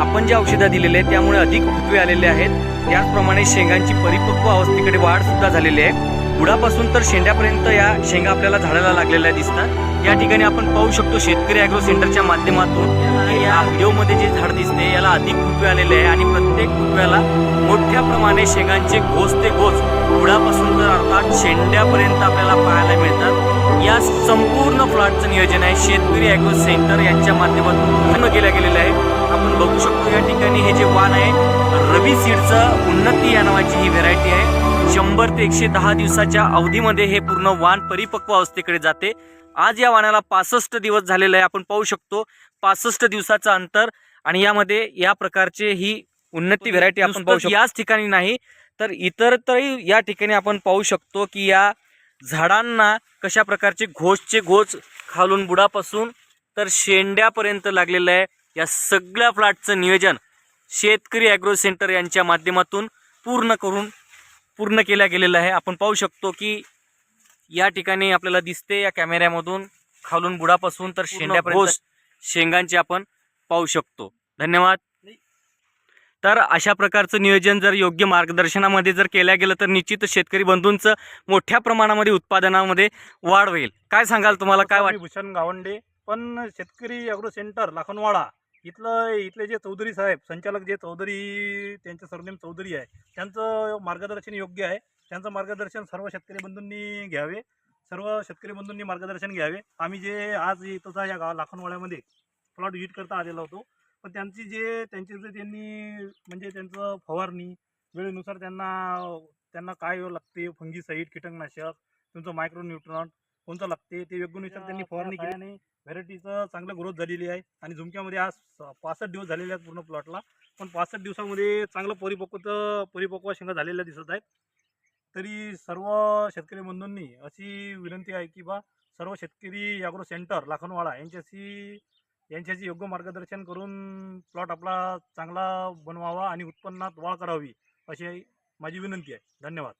आपण जे औषधं दिलेले आहेत त्यामुळे अधिक फुटवे आलेले आहेत. त्याचप्रमाणे शेंगांची परिपक्व अवस्थेकडे वाढ सुद्धा झालेली आहे. बुडापासून तर शेंड्यापर्यंत या शेंगा आपल्याला झाडाला लागलेल्या दिसतात. या ठिकाणी आपण पाहू शकतो शेतकरी अॅग्रो सेंटरच्या माध्यमातून या व्हिडिओमध्ये जे झाड दिसते याला अधिक फुटवे आलेले आहे आणि प्रत्येक फुटव्याला मोठ्या प्रमाणे शेंगांचे घोस ते घोस बुडापासून तर अर्थात शेंड्यापर्यंत आपल्याला पाहायला मिळतात. या संपूर्ण प्लॉटचं नियोजन आहे. शेतकरी अॅग्रो सेंटर यांच्या माध्यमातून पूर्ण केलं गेलेलं आहे आपण बघू शकतो या हे जे वाण आहे रवी सीडचं उन्नती या नावाची ही व्हेरायटी आहे. शंभर ते एकशे दहा दिवसाच्या अवधीमध्ये हे पूर्ण वाण परिपक्व अवस्थेकडे जाते. आज या वाणाला पासष्ट दिवस झालेले आहे आपण पाहू शकतो. पासष्ट दिवसाचं अंतर आणि यामध्ये या प्रकारचे ही उन्नती व्हेरायटी आपण पाहू शकतो. याच ठिकाणी नाही तर इतरतरही या ठिकाणी आपण पाहू शकतो की या झाडांना कशा प्रकारचे घोषचे घोष खालून बुडापासून तर शेंड्यापर्यंत लागलेलं आहे. या सगळ्या फ्लॅटचं नियोजन शेतकरी ॲग्रो सेंटर यांच्या माध्यमातून पूर्ण करून पूर्ण केल्या गेलेलं आहे. आपण पाहू शकतो की या ठिकाणी आपल्याला दिसते या कॅमेऱ्यामधून खालून बुडापासून तर शेंड्यापर्यंत शेंगांचे आपण पाहू शकतो. धन्यवाद. तर अशा प्रकारचं नियोजन जर योग्य मार्गदर्शनामध्ये जर केल्या गेलं तर निश्चितच शेतकरी बंधूंचं मोठ्या प्रमाणामध्ये उत्पादनामध्ये वाढ होईल. काय सांगाल तुम्हाला? काय मी वाटतं भूषण गावंडे पण शेतकरी अॅग्रो सेंटर लाखनवाडा. इथलं इथले जे चौधरी साहेब संचालक जे चौधरी त्यांचं सरनेम चौधरी आहे. त्यांचं मार्गदर्शन योग्य आहे. त्यांचं मार्गदर्शन सर्व शेतकरी बंधूंनी घ्यावे. सर्व शेतकरी बंधूंनी मार्गदर्शन घ्यावे. आम्ही जे आज इथंचा या गाव लाखनवाड्यामध्ये प्लॉट व्हिजिट करता आलेलो होतो. पण त्यांची जे त्यांचे जे त्यांनी म्हणजे त्यांचं फवारणी वेळेनुसार त्यांना त्यांना काय लागते फंगीसाईड कीटकनाशक तुमचं मायक्रो न्यूट्रॉन कोणतं लागते? ते योग्यनुसार त्यांनी फवारणी केल्याने व्हेरायटीचं चांगलं ग्रोथ झालेली आहे. आणि झुमक्यामध्ये आज पासष्ट दिवस झालेले आहेत पूर्ण प्लॉटला पण पासष्ट दिवसामध्ये चांगलं परिपक्व परिपक्व शेंगा झालेल्या दिसत आहेत. तरी सर्व शेतकरी बंधूंनी अशी विनंती आहे की बा सर्व शेतकरी ॲग्रो सेंटर लाखनवाडा यांच्याशी यांच्याशी योग्य मार्गदर्शन करून प्लॉट आपला चांगला बनवावा आणि उत्पन्नात वाढ करावी अशी माझी विनंती आहे. धन्यवाद.